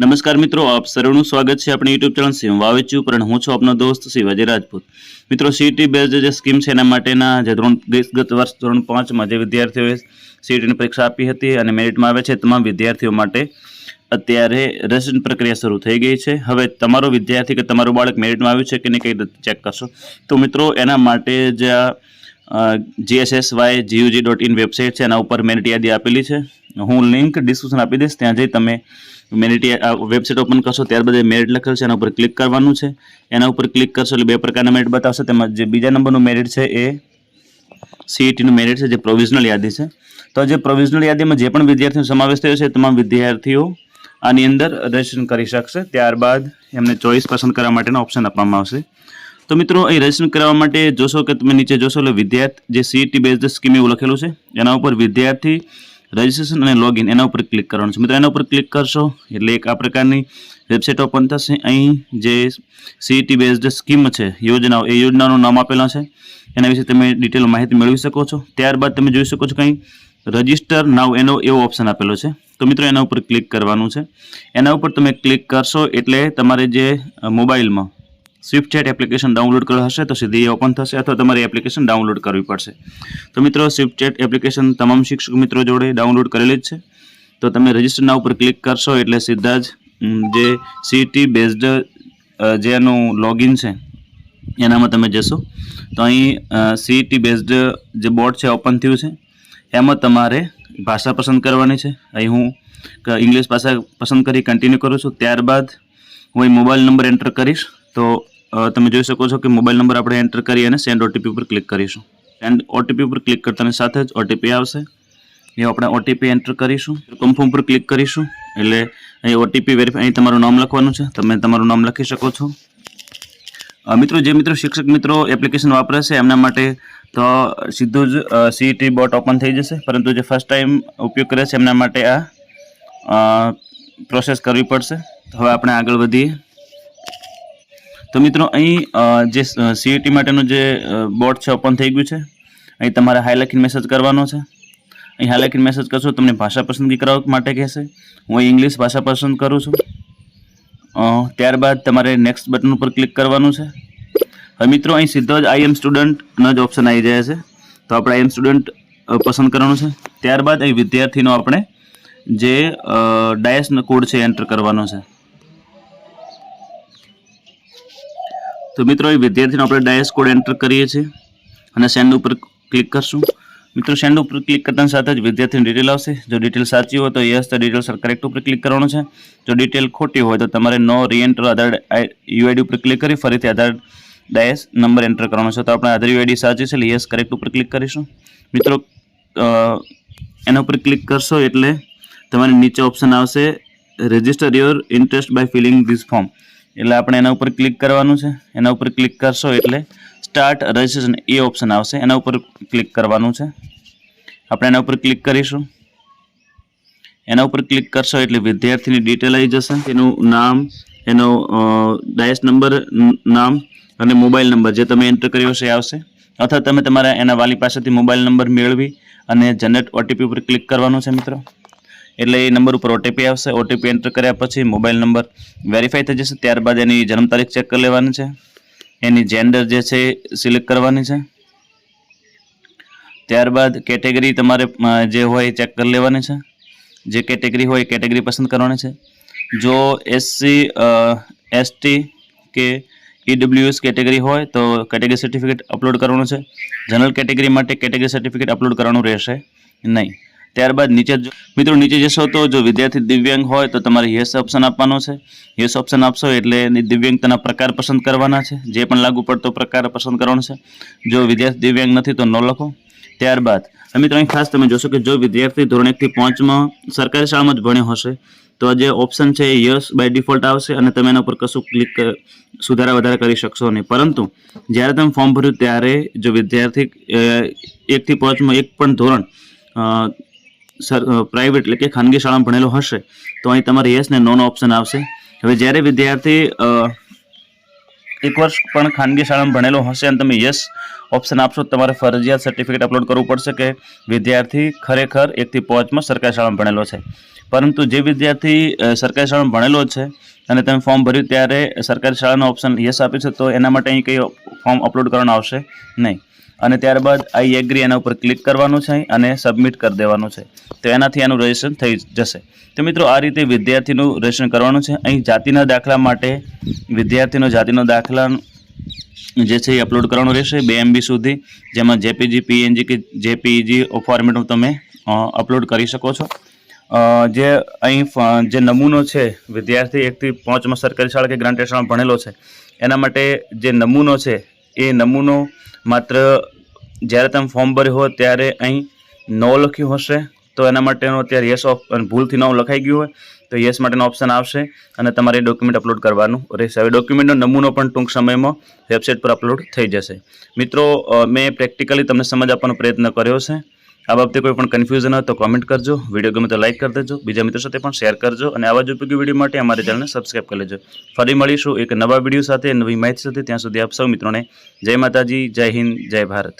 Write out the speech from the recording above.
નમસ્કાર મિત્રો, આપ સર્વનું સ્વાગત છે આપણી યુટ્યુબ ચેનલ સિંહ વાવેચુ પણ હું છું આપનો દોસ્ત શિવાજી રાજપૂત. મિત્રો સીટી બેઝ જે સ્કીમ છે એના માટેના જે ધોરણ, ગત વર્ષ ધોરણ પાંચમાં જે વિદ્યાર્થીઓએ સીટીની પરીક્ષા આપી હતી અને મેરિટમાં આવે છે તમામ વિદ્યાર્થીઓ માટે અત્યારે રજિસ્ટ્રેશન પ્રક્રિયા શરૂ થઈ ગઈ છે. હવે તમારો વિદ્યાર્થી કે તમારું બાળક મેરિટમાં આવ્યું છે કે નહીં કઈ ચેક કરશો? તો મિત્રો, એના માટે જે આ GSSY GUJ dot in website છે, એના ઉપર મેરિટ યાદી આપેલી છે. હું લિંક ડિસ્ક્રિપ્શન આપી દઈશ, ત્યાં જઈ તમે મેરિટ વેબસાઇટ ઓપન કરશો ત્યારબાદ એ મેરિટ લખેલ છે એના ઉપર ક્લિક કરવાનું છે. એના ઉપર ક્લિક કરશો એટલે બે પ્રકારના મેરિટ બતાવશે. તેમાં જે બીજા નંબરનું મેરિટ છે એ સીઈટીનું મેરિટ છે, જે પ્રોવિઝનલ યાદી છે. તો જે પ્રોવિઝનલ યાદીમાં જે પણ વિદ્યાર્થીઓનો સમાવેશ થયો છે તમામ વિદ્યાર્થીઓ આની અંદર રજીસ્ટ્રેશન કરી શકશે. ત્યારબાદ એમને ચોઈસ પસંદ કરવા માટેનો ઓપ્શન આપવામાં આવશે. તો મિત્રો, અહીં રજીસ્ટ્રેશન કરવા માટે જોશો કે તમે નીચે જોશો એટલે વિદ્યાર્થી, જે સીઈટી બેઝડ સ્કીમ એવું લખેલું છે, એના ઉપર વિદ્યાર્થી રજીસ્ટ્રેશન અને લોગિન એના ઉપર ક્લિક કરવાનું છે. મિત્રો, એના ઉપર ક્લિક કરશો એટલે એક આ પ્રકારની વેબસાઇટ ઓપન થશે. અહીં જે સીઈટી બેઝડ સ્કીમ છે, યોજનાઓ, એ યોજનાનું નામ આપેલા છે. એના વિશે તમે ડિટેલ માહિતી મેળવી શકો છો. ત્યારબાદ તમે જોઈ શકો છો કંઈ રજિસ્ટર નાવ એનો એવો ઓપ્શન આપેલો છે. તો મિત્રો, એના ઉપર ક્લિક કરવાનું છે. એના ઉપર તમે ક્લિક કરશો એટલે તમારે જે મોબાઈલમાં સ્વિફ્ટ ચેટ એપ્લિકેશન ડાઉનલોડ કરવી હશે તો સીધી ઓપન થશે અથવા તમારે એપ્લિકેશન ડાઉનલોડ કરવી પડશે. તો મિત્રો સ્વિફ્ટ ચેટ એપ્લિકેશન તમામ શિક્ષક મિત્રો જોડે ડાઉનલોડ કરેલી જ છે. તો તમે રજિસ્ટરના ઉપર ક્લિક કરશો એટલે સીધા જ જે સીટી બેઝડ જેનું લોગિન છે, એનામાં તમે જશો. તો અહીં સીટી બેઝડ જે બોર્ડ છે ઓપન થયું છે. એમાં તમારે ભાષા પસંદ કરવાની છે. અહીં હું ઇંગ્લિશ ભાષા પસંદ કરી કન્ટિન્યુ કરું છું. ત્યારબાદ હું મોબાઈલ નંબર એન્ટર કરીશ. તો તમે જોઈ શકો છો કે મોબાઈલ નંબર આપણે એન્ટર કરી અને સેન્ડ ઓટીપી ઉપર ક્લિક કરીશું. સેન્ડ ઓટીપી ઉપર ક્લિક કરતાની સાથે જ ઓટીપી આવશે. એ આપણે ઓટીપી એન્ટર કરીશું. કન્ફર્મ પર ક્લિક કરીશું. એટલે અહીં ઓટીપી વેરીફાઈ અહીં તમારું નામ લખવાનું છે. તમે તમારું નામ લખી શકો છો. મિત્રો, જે મિત્રો શિક્ષક મિત્રો એપ્લિકેશન વાપરે છે, એમના માટે તો સીધું જ સીઈટી બોટ ઓપન થઈ જશે. પરંતુ જે ફર્સ્ટ ટાઈમ ઉપયોગ કરે છે, એમના માટે આ પ્રોસેસ કરવી પડશે. હવે આપણે આગળ વધીએ. તો મિત્રો અહીં જે સીઈટી માટેનું જે બોર્ડ છે ઓપન થઈ ગયું છે, અહીં તમારે હાઈ લખીને મેસેજ કરવાનો છે. અહીં હાઈ લખીને મેસેજ કરશો તમને ભાષા પસંદગી કરવા માટે કહેશે. હું ઇંગ્લિશ ભાષા પસંદ કરું છું. ત્યારબાદ તમારે નેક્સ્ટ બટન ઉપર ક્લિક કરવાનું છે. હવે મિત્રો અહીં સીધો જ આઈ એમ સ્ટુડન્ટનો જ ઓપ્શન આવી જાય છે. તો આપણે આઈ એમ સ્ટુડન્ટ પસંદ કરવાનું છે. ત્યારબાદ અહીં વિદ્યાર્થીનો આપણે જે ડાયસનો કોડ છે એન્ટર કરવાનો છે. તો મિત્રો, એ વિદ્યાર્થીનો આપણે ડાયસ કોડ એન્ટર કરીએ છીએ અને સેન્ડ ઉપર ક્લિક કરશું. મિત્રો સેન્ડ ઉપર ક્લિક કરતા સાથે જ વિદ્યાર્થીની ડિટેલ આવશે. જો ડિટેલ સાચી હોય તો યસ તો ડિટેલ કરેક્ટ ઉપર ક્લિક કરવાનું છે. જો ડિટેલ ખોટી હોય તો તમારે નો રીએન્ટર આધાર યુઆઈડી ઉપર ક્લિક કરી ફરીથી આધાર ડાયસ નંબર એન્ટર કરવાનો છે. તો આપણે આધાર યુઆઈડી સાચી છે એટલે યસ કરેક્ટ ઉપર ક્લિક કરીશું. મિત્રો એના ઉપર ક્લિક કરશો એટલે તમારે નીચે ઓપ્શન આવશે register your interest by filling this form એટલે આપણે એના ઉપર ક્લિક કરવાનું છે. એના ઉપર ક્લિક કરશો એટલે સ્ટાર્ટ રજિસ્ટ્રેશન એ ઓપ્શન આવશે. એના ઉપર ક્લિક કરવાનું છે. આપણે એના ઉપર ક્લિક કરીશું. એના ઉપર ક્લિક કરશો એટલે વિદ્યાર્થીની ડિટેલ આવી જશે એનું નામ એનો ડાયસ નંબર નામ અને મોબાઈલ નંબર જે તમે એન્ટર કર્યો છે એ આવશે. અથવા તમે તમારા એના વાલી પાસેથી મોબાઈલ નંબર મેળવી અને જનરેટ ઓટીપી ઉપર ક્લિક કરવાનું છે મિત્રો. એટલે એ નંબર ઉપર ઓટીપી આવશે. ઓટીપી એન્ટર કર્યા પછી મોબાઈલ નંબર વેરીફાઈ થઈ જશે. ત્યારબાદ એની જન્મ તારીખ ચેક કરી લેવાની છે. એની જેન્ડર જે છે સિલેક્ટ કરવાની છે. ત્યારબાદ કેટેગરી તમારે જે હોય એ ચેક કરી લેવાની છે. જે કેટેગરી હોય એ કેટેગરી પસંદ કરવાની છે. જો એસસી એસટી કે ઈડબ્લ્યુએસ કેટેગરી હોય તો કેટેગરી સર્ટિફિકેટ અપલોડ કરવાનું છે. જનરલ કેટેગરી માટે કેટેગરી સર્ટિફિકેટ અપલોડ કરવાનું રહેશે. નહીં. ત્યારબાદ નીચે મિત્રો, નીચે જશો તો જો વિદ્યાર્થી દિવ્યાંગ હોય તો તમારે યસ ઓપ્શન આપવાનો છે. યસ ઓપ્શન આપશો એટલે દિવ્યાંગતાના પ્રકાર પસંદ કરવાના છે. જે પણ લાગુ પડતો પ્રકાર પસંદ કરવાનો છે. જો વિદ્યાર્થી દિવ્યાંગ નથી તો ન લખો. ત્યારબાદ મિત્રો, અહીં ખાસ તમે જોશો કે જો વિદ્યાર્થી ધોરણ એકથી પાંચમાં સરકારી શાળામાં જ ભણ્યો હશે, તો જે ઓપ્શન છે એ યસ બાય ડિફોલ્ટ આવશે અને તમે એના ઉપર કશું ક્લિક સુધારા વધારા કરી શકશો નહીં. પરંતુ, જ્યારે તમે ફોર્મ ભર્યું ત્યારે જો વિદ્યાર્થી એકથી પાંચમાં એક પણ ધોરણ પ્રાઇવેટ એટલે કે ખાનગી શાળામાં ભણેલો હશે, તો અહીં તમારે યસ ને નોનો ઓપ્શન આવશે. હવે જ્યારે વિદ્યાર્થી એક વર્ષ પણ ખાનગી શાળામાં ભણેલો હશે અને તમે યસ ઓપ્શન આપશો, તમારે ફરજિયાત સર્ટિફિકેટ અપલોડ કરવું પડશે કે વિદ્યાર્થી ખરેખર એકથી પાંચમાં સરકારી શાળામાં ભણેલો છે. પરંતુ જે વિદ્યાર્થી સરકારી શાળામાં ભણેલો છે અને તમે ફોર્મ ભર્યું ત્યારે સરકારી શાળાનો ઓપ્શન યસ આપ્યું છે, તો એના માટે અહીં કંઈ ફોર્મ અપલોડ કરવાનું આવશે નહીં. અને ત્યારબાદ આઈ એગ્રી એના ઉપર ક્લિક કરવાનું છે અને સબમિટ કરી દેવાનું છે. તો એનાથી એનું રજિસ્ટ્રેશન થઈ જશે. તો મિત્રો, આ રીતે વિદ્યાર્થીનું રજિસ્ટ્રેશન કરવાનું છે. અહીં જાતિના દાખલા માટે વિદ્યાર્થીનો જાતિનો દાખલા જે છે એ અપલોડ કરવાનું રહેશે બે એમબી સુધી. જેમાં જેપીજી પીએનજી કે જેપીજી ફોર્મેટમાં તમે અપલોડ કરી શકો છો. જે અહીં જે નમૂનો છે, વિદ્યાર્થી એકથી પાંચમાં સરકારી શાળા કે ગ્રાન્ટેડ શાળામાં ભણેલો છે, એના માટે જે નમૂનો છે, એ નમૂનો માત્ર જ્યારે તમે ફોર્મ ભર્યું હોય ત્યારે અહીં નો લખ્યું હશે. તો એના માટેનો અત્યારે યસ ઓફ અને ભૂલથી નો લખાઈ ગયું હોય, તો યસ માટેનો ઓપ્શન આવશે અને તમારે ડોક્યુમેન્ટ અપલોડ કરવાનું રહેશે. હવે ડોક્યુમેન્ટનો નમૂનો પણ ટૂંક સમયમાં વેબસાઇટ પર અપલોડ થઈ જશે. મિત્રો મેં પ્રેક્ટિકલી તમને સમજ આપવાનો પ્રયત્ન કર્યો છે. આ બાબતે કોઈ પણ કન્ફ્યુઝન હોય તો કોમેન્ટ કરજો. વીડિયો ગમે તો લાઈક કરી દેજો. બીજા મિત્રો સાથે પણ શેર કરજો અને આવા જ ઉપયોગી વીડિયો માટે અમારી ચેનલને સબસ્ક્રાઇબ કરી લેજો. ફરી મળીશું એક નવા વીડિયો સાથે, નવી માહિતી સાથે. ત્યાં સુધી આપ સૌ મિત્રોને જય માતાજી, જય હિન્દ, જય ભારત.